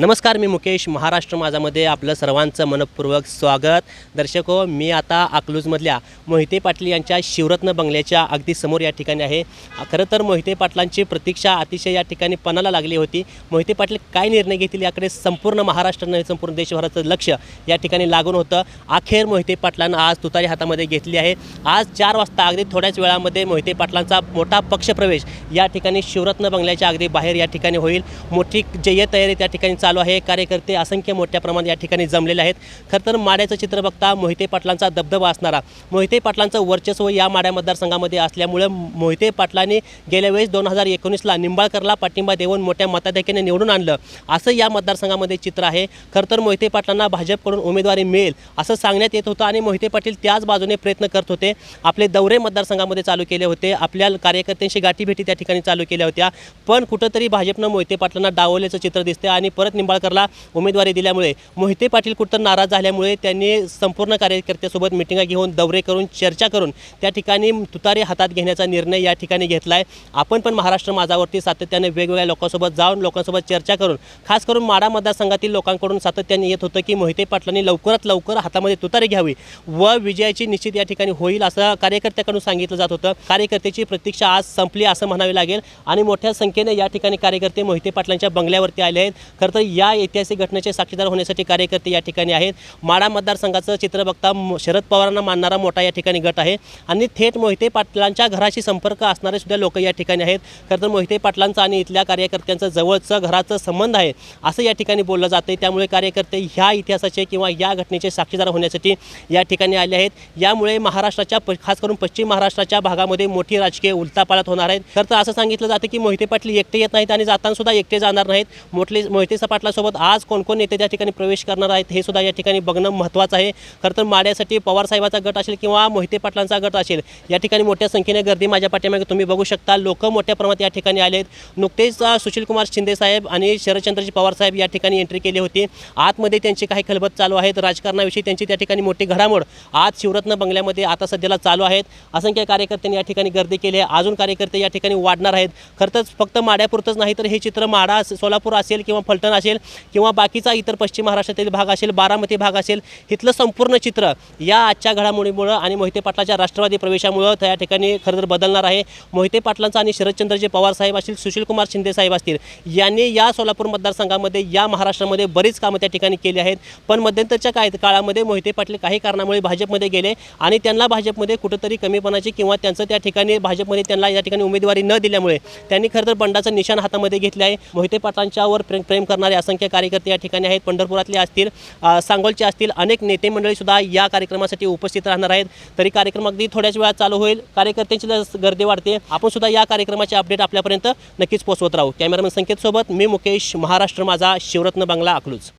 नमस्कार मी मुकेश महाराष्ट्र माझामध्ये आपलं सर्वांचं मनपूर्वक स्वागत. दर्शक हो मी आता अकलूजमधल्या मोहिते पाटील यांच्या शिवरत्न बंगल्याच्या अगदी समोर या ठिकाणी आहे. खरं तर मोहिते पाटलांची प्रतीक्षा अतिशय या ठिकाणी पणाला लागली होती. मोहिते पाटील काय निर्णय घेतील याकडे संपूर्ण महाराष्ट्र नाही संपूर्ण देशभराचं लक्ष या ठिकाणी लागून होतं. अखेर मोहिते पाटलांना आज तुतारी हातामध्ये घेतली आहे. आज चार वाजता अगदी थोड्याच वेळामध्ये मोहिते पाटलांचा मोठा पक्षप्रवेश या ठिकाणी शिवरत्न बंगल्याच्या अगदी बाहेर या ठिकाणी होईल. मोठी जय्य तयारी त्या ठिकाणी चालू आहे. कार्यकर्ते असंख्य मोठ्या प्रमाणात या ठिकाणी जमलेले आहेत. खरं तर माड्याचं चित्र बघता मोहिते पाटलांचा दबदबा असणारा. मोहिते पाटलांचं वर्चस्व या माड्या मतदारसंघामध्ये असल्यामुळे मोहिते पाटलांनी गेल्या वेळेस दोन हजार एकोणीसला निंबाळकरला पाठिंबा देऊन मोठ्या मताधिक्याने निवडून आणलं. असं या मतदारसंघामध्ये चित्र आहे. खरं तर मोहिते पाटलांना भाजपकडून उमेदवारी मिळेल असं सांगण्यात येत होतं आणि मोहिते पाटील त्याच बाजूने प्रयत्न करत होते. आपले दौरे मतदारसंघामध्ये चालू केले होते. आपल्या कार्यकर्त्यांशी गाठीभेटी त्या ठिकाणी चालू केल्या होत्या. पण कुठंतरी भाजपनं मोहिते पाटलांना डावल्याचं चित्र दिसते आणि परत निंबाळकरला उमेदवारी दिल्यामुळे मोहिते पाटील कुठं नाराज झाल्यामुळे त्यांनी संपूर्ण कार्यकर्त्यासोबत मिटिंगा घेऊन दौरे करून चर्चा करून त्या ठिकाणी तुतारी हातात घेण्याचा निर्णय या ठिकाणी घेतला आहे आपण पण महाराष्ट्र माझावरती सातत्याने वेगवेगळ्या लोकांसोबत जाऊन लोकांसोबत चर्चा करून खास करून माडा मतदारसंघातील लोकांकडून सातत्याने येत होतं की मोहिते पाटलांनी लवकरात लवकर हातामध्ये तुतारी घ्यावी व विजयाची निश्चित या ठिकाणी होईल असं कार्यकर्त्याकडून सांगितलं जात होतं. कार्यकर्त्याची प्रतीक्षा आज संपली असं म्हणावी लागेल आणि मोठ्या संख्येने या ठिकाणी कार्यकर्ते मोहिते पाटलांच्या बंगल्यावरती आले आहेत. खरं तर या ऐतिहासिक घटनेचे साक्षीदार होण्यासाठी कार्यकर्ते या ठिकाणी आहेत. माडा मतदारसंघाचं चित्र बघता शरद पवारांना मानणारा मोठा या ठिकाणी गट आहे. आणि थेट मोहिते पाटलांच्या घराशी संपर्क असणारे सुद्धा लोक या ठिकाणी आहेत. खरं तर मोहिते पाटलांचं आणि इथल्या कार्यकर्त्यांचं जवळचं घराचं संबंध आहे असं या ठिकाणी बोललं जातं त्यामुळे कार्यकर्ते ह्या इतिहासाचे किंवा या घटनेचे साक्षीदार होण्यासाठी या ठिकाणी आले आहेत. यामुळे महाराष्ट्राच्या प खास करून पश्चिम महाराष्ट्राच्या भागामध्ये मोठी राजकीय उलथापालथ होणार आहेत. खरं तर असं सांगितलं जातं की मोहिते पाटील एकटे येत नाहीत आणि जाताना सुद्धा एकटे जाणार नाहीत. मोठले मोहिते पाटलासोबत आज कोणकोण नेते त्या ठिकाणी प्रवेश करणार आहेत हे सुद्धा या ठिकाणी बघणं महत्त्वाचं आहे. खरं तर माड्यासाठी पवार साहेबाचा गट असेल किंवा मोहिते पाटलांचा गट असेल या ठिकाणी मोठ्या संख्येने गर्दी माझ्या पाठीमागे तुम्ही बघू शकता. लोक मोठ्या प्रमाणात या ठिकाणी आले आहेत नुकतेच सुशीलकुमार शिंदे साहेब आणि शरदचंद्रजी पवार साहेब या ठिकाणी एंट्री केली होती. आतमध्ये त्यांची काही खलबत चालू आहेत. राजकारणाविषयी त्यांची त्या ठिकाणी मोठी घडामोड आज शिवरत्न बंगल्यामध्ये आता सध्याला चालू आहेत. असंख्य कार्यकर्त्यांनी या ठिकाणी गर्दी केली आहे. अजून कार्यकर्ते या ठिकाणी वाढणार आहेत. खरंच तर फक्त माड्यापुरतंच नाही तर हे चित्र माडा सोलापूर असेल किंवा फलटण असेल किंवा बाकीचा इतर पश्चिम महाराष्ट्रातील भाग असेल बारामती भाग असेल इथलं संपूर्ण चित्र या आजच्या घडामोडीमुळं आणि मोहिते पाटलाच्या राष्ट्रवादी प्रवेशामुळं त्या ठिकाणी खरं तर बदलणार आहे. मोहिते पाटलांचा आणि शरदचंद्रजी पवार साहेब असतील सुशीलकुमार शिंदे साहेब असतील यांनी या सोलापूर मतदारसंघामध्ये या महाराष्ट्रामध्ये बरीच कामं त्या ठिकाणी केली आहेत. पण मध्यंतरच्या काय काळामध्ये मोहिते पाटील काही कारणामुळे भाजपमध्ये गेले आणि त्यांना भाजपमध्ये कुठंतरी कमीपणाची किंवा त्यांचं त्या ठिकाणी भाजपमध्ये त्यांना या ठिकाणी उमेदवारी न दिल्यामुळे त्यांनी खरं तर बंडाचं निशाण हातामध्ये घेतले आहे. मोहिते पाटलांच्यावर प्रेम प्रेम करणारे असंख्य कार्यकर्ते या ठिकाणी आहेत. पंढरपुरातले असतील सांगोलचे असतील अनेक नेते मंडळीसुद्धा या कार्यक्रमासाठी उपस्थित राहणार आहेत. तरी कार्यक्रम अगदी थोड्याच वेळात चालू होईल. कार्यकर्त्यांची लस- गर्दी वाढते आपण सुद्धा या कार्यक्रमाचे अपडेट आपल्यापर्यंत नक्कीच पोहोचवत राहू. कॅमेरामॅन संकेतसोबत मी मुकेश महाराष्ट्र माझा शिवरत्न बांगला अकलूज.